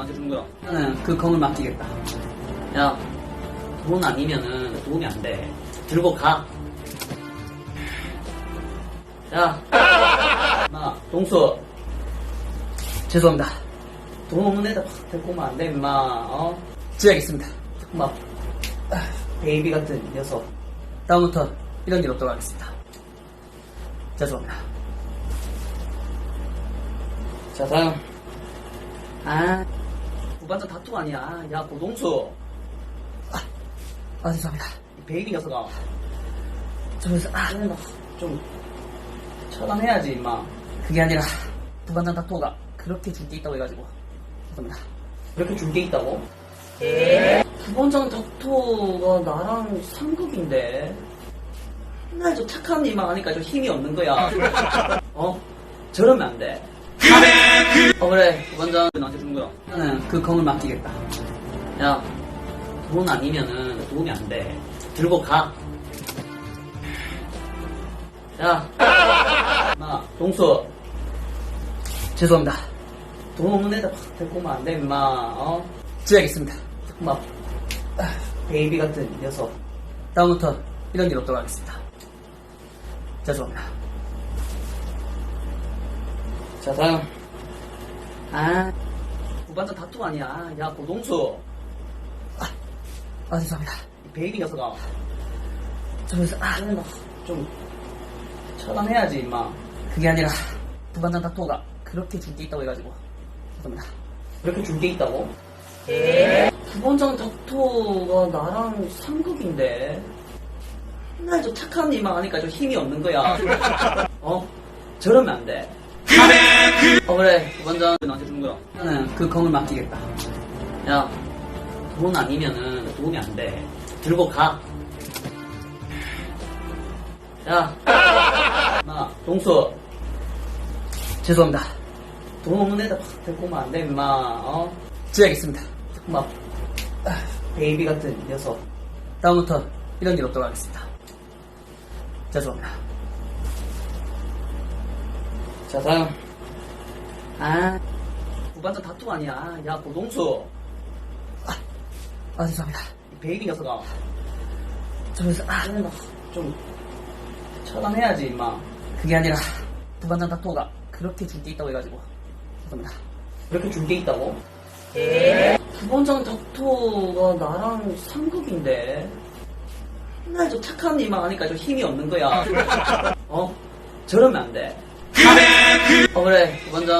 나한테 준 거야. 나는 그 검을 맡기겠다. 야, 돈 아니면은 도움이 안 돼. 들고 가. 야, 마, 동수. 죄송합니다. 돈 없는 애들 확 데리고 오면 안 돼, 임마. 어? 지하겠습니다. 막, 아, 베이비 같은 녀석. 다음부터 이런 일 없도록 하겠습니다. 죄송합니다. 자, 다음. 아, 부 반장 다투 아니야. 야, 고동수. 아, 아 죄송합니다. 이 베이비 녀석아. 좀, 아, 좀, 처단해야지, 임마. 그게 아니라, 부반장 다투가 그렇게 줄게 있다고 해가지고. 죄송합니다. 그렇게 줄게 있다고? 부반장 닥터가 나랑 상극인데 맨날 저 착한 일만 하니까 좀 힘이 없는 거야 어? 저러면 안 돼. 어 그래 부반장 나한테 준 거야 나는 그 검을 맡기겠다 야 돈 아니면은 도움이 안돼 들고 가 야, 마, 동수. 죄송합니다. 돈 없는 애들 확 데리고 오면 안 돼, 임마. 어? 지하겠습니다. 막, 아, 베이비 같은 녀석. 다음부터 이런 일 없도록 하겠습니다. 죄송합니다. 자, 다음. 아, 부반장 다투 아니야. 야, 고동수. 아, 아 죄송합니다. 이 베이비 녀석아. 좀, 아, 좀, 처단해야지, 임마. 그게 아니라, 부반장 다투가 그렇게 줄 게 있다고 해가지고. 죄송합니다. 그렇게 줄 게 있다고? 부반장 닥터가 나랑 상극인데 맨날 저 착한 일만 하니까 좀 힘이 없는 거야 어? 저러면 안 돼. 어 그래 부반장 나한테 준 거야 나는 그 검을 맡기겠다 야돈 아니면은 도움이 안돼 들고 가 야, 마, 동수. 죄송합니다. 돈 없는 애들 확 데리고 오면 안 돼, 임마. 어? 지하겠습니다. 막, 아, 베이비 같은 녀석. 다음부터 이런 일 없도록 하겠습니다. 죄송합니다. 자, 다음. 아, 부반장 다투 아니야. 야, 고동수. 아, 아 죄송합니다. 이 베이비 녀석아. 좀, 아, 좀, 처단해야지, 임마. 그게 아니라, 부반장 다투가 그렇게 줄 게 있다고 해가지고. 죄송합니다. 그렇게 줄 게 있다고? 부반장 닥터가 나랑 상극인데 맨날 저 착한 일만 하니까 좀 힘이 없는 거야 어? 저러면 안 돼. 어 그래 부반장